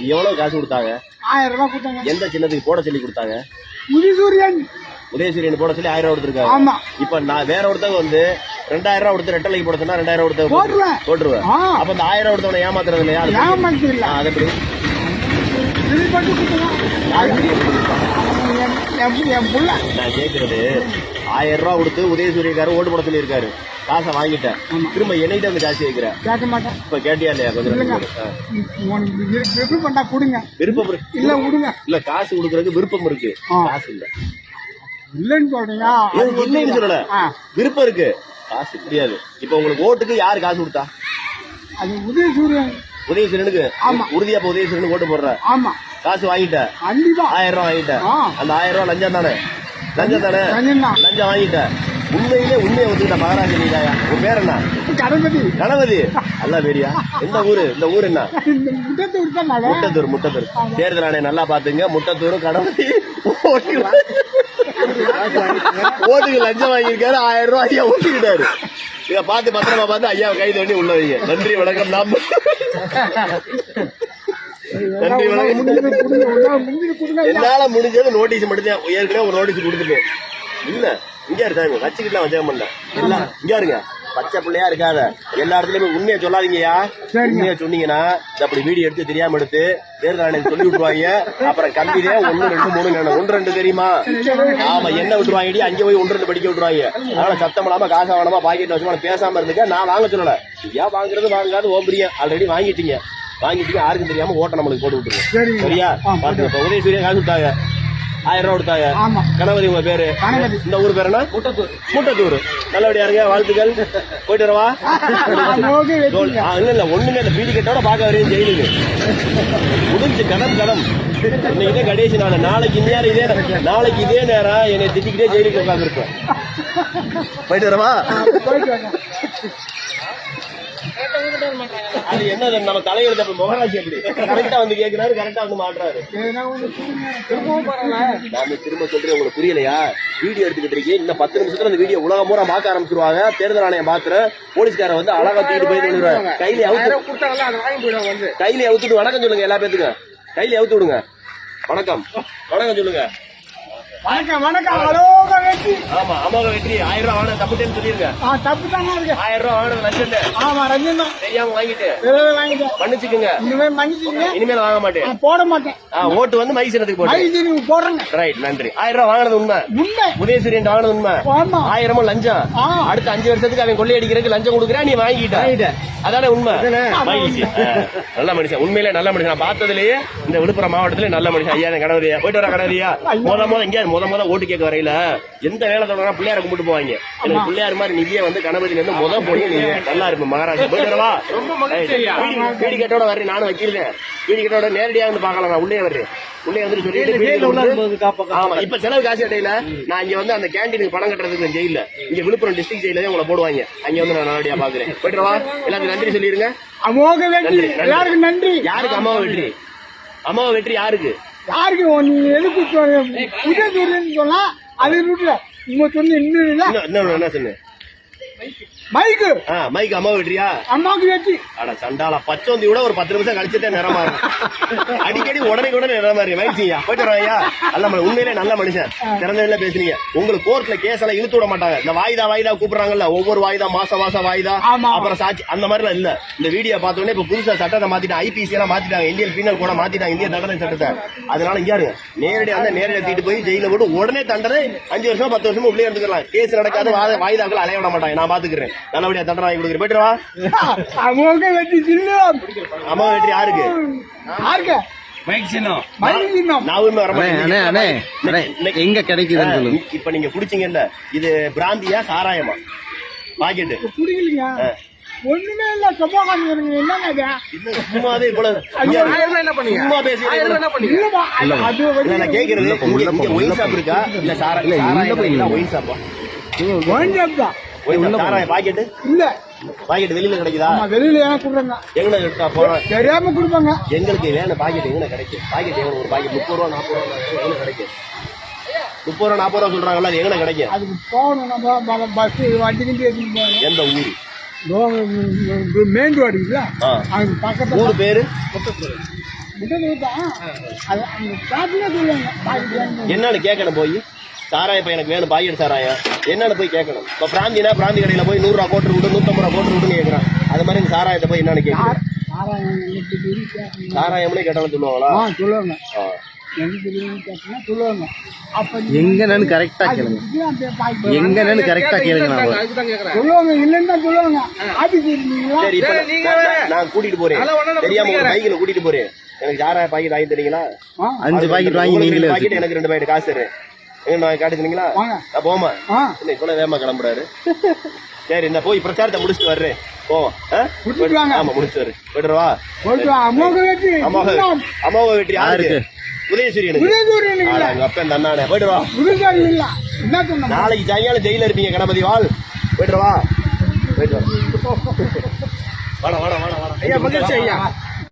எவ்வளவு காசு கொடுத்தாங்க? ஆயிரம் ரூபாய் கொடுத்தாங்க. எந்த சின்னத்துக்கு போட சொல்லி கொடுத்தாங்க? முடிசூரியன் உதயசூரியன் போட சொல்லி ஆயிரம் ரூபா கொடுத்துருக்காங்க. ஆமா. இப்ப நான் வேற ஒருத்தவங்க வந்து ரெண்டாயிரம் ரூபா கொடுத்து ரெட்டலைக்கு போட சொன்னா ரெண்டாயிரம் ரூபா போட்டுருவேன். போட்டுருவேன். அப்ப இந்த ஆயிரம் கொடுத்தவன ஏமாத்துறது இல்லையா? ஏமாத்து இல்ல அது என்- புள்ள. நான் கேக்குறது ஆயிரம் ரூபா கொடுத்து உதயசூரியக்காரர் ஓட்டு போட சொல்லியிருக்காரு. காசை வாங்கிட்டேன். திரும்ப என்னைட்டு வந்து காசு கேட்கிறேன் கேட்க மாட்டேன். இப்ப கேட்டியா இல்லையா? கொஞ்சம் விருப்பம் பண்ணா கொடுங்க. விருப்பம் இல்ல விடுங்க. இல்ல காசு கொடுக்கறதுக்கு விருப்பம் இருக்கு. காசு இல்ல. இல்லைன்னு சொல்றீங்க. இல்லைன்னு சொல்லல. விருப்பம் இருக்கு. காசு தெரியாது இப்ப உங்களுக்கு ஓட்டுக்கு யாரு காசு கொடுத்தா? அது உதயசூரியன். உதயசூரியனுக்கு? ஆமா. உறுதியா இப்ப உதயசூரியனுக்கு ஓட்டு போடுற? ஆமா. காசு வாங்கிட்ட? கண்டிப்பா. ஆயிரம் ரூபாய் வாங்கிட்ட. ஆ. அந்த ஆயிரம் ரூபாய் லஞ்சம் தானே? லஞ்சம் தானே. லஞ்சம் வாங்கிட்ட. உண்மையிலே உண்மையை ஒத்துக்கிட்ட மகாராஜ நீதாயா உன் பேர் என்ன? கணபதி. கணபதி. அல்ல பேரியா? எந்த ஊரு? இந்த ஊர் என்ன? முட்டத்தூர் முட்டத்தூர் தேர்தல் ஆணையம் நல்லா பாத்துங்க முட்டத்தூரும் கணபதி. ஓட்டுக்கு லஞ்சம் வாங்கியிருக்காரு. ஆயிரம் ரூபாய் ஐயா ஊட்டிக்கிட்டாரு. இத பார்த்து பத்திரமா பார்த்து ஐயா கைது பண்ணி உள்ள வைங்க. நன்றி வணக்கம். நாம் நன்றி வணக்கம். என்னால முடிஞ்சது நோட்டீஸ் மட்டும் தான் ஏற்கனவே ஒரு நோட்டீஸ் கொடுத்துட்டேன். இல்ல. இங்க இருக்காங்க வச்சுக்கிட்டுலாம் வச்சேன் பண்ணல இல்ல இங்க இருங்க. பச்சை பிள்ளையா இருக்காத. எல்லா இடத்துலயுமே உண்மையை சொல்லாதீங்கயா. உண்மையை சொன்னீங்கன்னா அப்படி வீடியோ எடுத்து தெரியாம எடுத்து தேர்தல் ஆணையம் சொல்லி விட்டுருவாங்க. அப்புறம் கம்பிதே ஒண்ணு ரெண்டு மூணு. ஒன்று ரெண்டு தெரியுமா? ஆமா என்ன விட்டுருவாங்க அங்கே போய் ஒன்று ரெண்டு படிக்க விட்டுருவாங்க. அதனால சத்தம் இல்லாம காசா வேணாமா பாக்கெட் வச்சு பேசாம இருந்துக்க நான் வாங்க சொல்லல. ஏன் வாங்குறது வாங்காது ஓம்பரியா ஆல்ரெடி வாங்கிட்டீங்க. வாங்கிட்டீங்க யாருக்கும் தெரியாம ஓட்ட நம்மளுக்கு போட்டு விட்டுருங்க. சரியா? இப்ப உதயசூரியன் காசு கொடுத்தாங்க. ஆயிரம் ரூபா கொடுத்தாங்க. கணபதி உங்க பேரு. இந்த ஊர் பேர் என்ன? முட்டத்தூர். முட்டத்தூர். நல்லபடியா இருங்க வாழ்த்துக்கள். போயிட்டு வரவா? இல்ல இல்ல ஒண்ணுமே இல்ல. பீடி கட்டோட பாக்க வரையும் ஜெயிலுக்கு. முடிஞ்சு கடம் கடம் இன்னைக்கு கடைசி நாள். நாளைக்கு இந்நேரம் இதே நாளைக்கு இதே நேரம் என்னை திட்டிக்கிட்டே ஜெயிலுக்கு உட்கார்ந்து இருப்பேன் போயிட்டு வரவா அது என்னது? நம்ம தலைவர் தப்பு முகராசி அப்படி கரெக்டா வந்து கேக்குறாரு கரெக்டா வந்து மாட்டுறாரு. நான் திரும்ப சொல்றேன் உங்களுக்கு புரியலையா? வீடியோ எடுத்துக்கிட்டு இருக்கீங்க. இன்னும் பத்து நிமிஷத்துல அந்த வீடியோ உலகம் பூரா பார்க்க ஆரம்பிச்சிருவாங்க. தேர்தல் ஆணையம் பாக்குறேன் போலீஸ்கார வந்து அழகா தூக்கிட்டு போய் விடுறாரு கையில அவுத்து கையில அவுத்துட்டு வணக்கம் சொல்லுங்க எல்லா பேத்துக்கும். கையில அவுத்து விடுங்க. வணக்கம். வணக்கம் சொல்லுங்க. வணக்கம் வணக்கம். அலோக வெற்றி. ஆமா அமோக வெற்றி. ஆயிரம் ரூபாய் வாங்கின தப்புட்டேன்னு சொல்லிருங்க ஆ தப்பு தாங்க இருக்கு. ஆயிரம் ரூபாய் வாங்கினது லட்சம் ஆமா ரஞ்சன் தான் தெரியாம வாங்கிட்டு விரைவில் வாங்கிட்டேன். மன்னிச்சுக்குங்க. இனிமே மன்னிச்சுங்க இனிமேல் வாங்க மாட்டேன். போட மாட்டேன். ஓட்டு வந்து மைசனத்துக்கு போட்டு. நீங்க போடுறேங்க. ரைட் நன்றி. ஆயிரம் ரூபாய் வாங்கினது உண்மை. உண்மை. உதயசூரியன் வாங்கினது உண்மை. ஆயிரமும் லஞ்சம். அடுத்த அஞ்சு வருஷத்துக்கு அவன் கொள்ளையடிக்கிறதுக்கு லஞ்சம் கொடுக்குறான் நீ வாங்கிட்ட. அதானே உண்மை. நல்ல மனுஷன். உண்மையிலே நல்ல மனுஷன். நான் பார்த்ததுலயே இந்த விழுப்புரம் மாவட்டத்திலே நல்ல மனுஷன். ஐயா கணவரியா போயிட்டு வர கணவரியா முத முத எங்கேயாவது முத முத ஓட்டு கேட்க வரையில எந்த வேலை தொடங்கினா பிள்ளையார கும்பிட்டு போவாங்க. எனக்கு பிள்ளையார் மாதிரி நீயே வந்து கணபதியில இருந்து முத போய் நீ நல்லா இருப்ப மகாராஜா. போயிட்டு வரவா வீடு கேட்டோட வர்றேன். நானும் வைக்கிறேன். வீடு கேட்டோட நேரடியா வந்து பார்க்கலாம் நான் உள்ளே வர்றேன். உள்ளே வந்து சொல்லிட்டு ஆமா இப்ப செலவு காசு கட்டையில நான் இங்க வந்து அந்த கேண்டீனுக்கு பணம் கட்டுறதுக்கு ஜெயில இங்க விழுப்புரம் டிஸ்ட்ரிக்ட் ஜெயில உங்களை போடுவாங்க. அங்க வந்து நான் நல்லபடியா பாக்குறேன் போயிட்டு வா. எல்லாத்துக்கும் நன்றி சொல்லிருங்க. அமோக வெற்றி. எல்லாருக்கும் நன்றி. யாருக்கு அம்மாவை வெற்றி? அம்மாவை வெற்றி யாருக்கு? யாருக்கு? நீ எதுக்கு உதவி சொன்னா அது விட்டுல உங்க சொன்ன இன்னும் என்ன சொன்னேன்? மைக்கு. ஆ மைக் அம்மாவை வெற்றியா அம்மாவுக்கு வெற்றி அட சண்டாளா பச்சோந்தி விட ஒரு பத்து நிமிஷம் கழிச்சுட்டே இருக்கும் அடிக்கடி உடனே உடனே நிறமா இருக்கு மகிழ்ச்சியா போயிட்டு வராங்க நல்ல உண்மையிலே நல்ல மனுஷன். திறந்ததுல பேசுறீங்க உங்களுக்கு கோர்ட்ல கேஸ் எல்லாம் இழுத்து விட மாட்டாங்க. இந்த வாய்தா வாய்தா கூப்பிடுறாங்கல்ல ஒவ்வொரு வாய்தா மாசம் மாசம் வாய்தா. அப்புறம் சாட்சி அந்த மாதிரி எல்லாம் இல்ல. இந்த வீடியோ பார்த்த உடனே இப்ப புதுசா சட்டத்தை மாத்திட்டாங்க ஐபிசி எல்லாம் மாத்திட்டாங்க. இந்தியன் பீனல் கூட மாத்திட்டாங்க. இந்திய தண்டனை சட்டத்தை. அதனால இங்க இருங்க. நேரடியா வந்து நேரடியா தூக்கிட்டு போய் ஜெயில போட்டு உடனே தண்டனை அஞ்சு வருஷம் பத்து வருஷம் உள்ளே இருந்துக்கலாம். கேஸ் நடக்காத வாய்தாக்கள் அலைய விட மாட்டாங்க. நான் பாத்துக்கிறேன். நல்லபடியா தண்டனை வாங்கி கொடுக்குறேன் போயிட்டு வா. அமோக வெற்றி சின்னம். அம்மா வெற்றி யாருக்கு? யாருக்கு? எங்க கிடைக்குதுன்னு சொல்லுங்க. இப்ப நீங்க குடிச்சீங்கல்ல இது பிராந்தியா சாராயமா? பாக்கெட்டு. குடிக்கலீங்க ஒண்ணுமே இல்ல சும்மா காமிக்கிறீங்க என்னங்க சும்மாவே இவ்வளவு என்ன பண்ணீங்க? சும்மா பேசுறீங்க இல்லப்பா அது- அது இல்ல வந்து நான் கேக்குறது இங்க இங்க ஒயின் ஷாப் இருக்கா? இல்ல சாரா இல்ல, உள்ள சாராயம் போய் இல்ல நில்லுங்க. ஒயின் ஷாப்பா? ஒயின் ஷாப் தான். பாக்கெட்டு? இல்ல. பாக்கெட் வெளியில கிடைக்குதா? வெளியில ஏன் கொடுறாங்க எங்க இருக்கா? போறோம் தெரியாம கொடுப்பாங்க. எங்களுக்கு வேணும் பாக்கெட் எங்க கிடைக்கும்? பாக்கெட் எங்க ஒரு பாக்கெட் முப்பது ரூபா நாற்பது ரூபா எங்க கிடைக்கும்? முப்பது ரூபா நாற்பது ரூபா சொல்றாங்கல்ல அது எங்க கிடைக்கும்? அதுக்கு போகணும். நம்ம பஸ் வண்டி கிண்டி எடுத்துட்டு போகணும். எந்த ஊரு? மெயின் ரோடு பக்கத்துல ஊரு பேரு? முட்டை தான். அது அந்த சொல்லுவாங்க பாக்கெட் என்னன்னு கேட்கணும் போய். சாராயம் இப்ப எனக்கு வேணும் பாக்கெட் சாராயம் என்னன்னு போய் கேட்கணும். இப்ப பிராந்தினா பிராந்தி கடையில போய் நூறு ரூபா கோட்டு விட்டு நூத்தம்பது ரூபா கோட்டு விட்டுன்னு கேட்கறான் அது மாதிரி இந்த சாராயத்தை போய் என்னன்னு கேட்கணும். சாராயம்னு கேட்டாலும் சொல்லுவாங்களா? ஆ சொல்லுவாங்க. எங்கன்னு கரெக்டா கேளுங்க. எங்கன்னு கரெக்டா கேளுங்க நான் சொல்லுவாங்க இல்லைன்னு தான் சொல்லுவாங்க. ஆபீஸ் இருக்கீங்களா சரி இப்ப நான்- நான்- நான் கூட்டிட்டு போறேன். தெரியாம ஒரு பைக்கில் கூட்டிட்டு போறேன். எனக்கு சாராய பாக்கெட் வாங்கி தரீங்களா அஞ்சு பாக்கெட் வாங்கி நீங்களே எனக்கு ரெண்டு பாக்கெட் காசு காட்டுறீங்களா வாங்க. நான் போமா. ஆ. என்ன இப்ப வேகமா கிளம்புறாரு. சரி இந்த போய் பிரச்சாரத்தை முடிச்சுட்டு வர்றேன். போவோம். ஆமா முடிச்சுட்டு வரேன் போயிட்டுவா போயிட்டு வா. அம்மாவுக்கு வெட்டி. அம்மாவை வெற்றி யாருக்கு? உதயசூரியனுக்கு. இல்ல. அப்பா இந்த அண்ணானே போயிட்டு வா. விருந்தாளி இல்ல. என்ன சொன்ன நாளைக்கு சாயங்காலம் ஜெயில இருப்பீங்க கணபதி வாழ் போயிட்டு வா. போயிட்டு வாடா வாடா வாடா வாடா. ஐயா மகிழ்ச்சி ஐயா.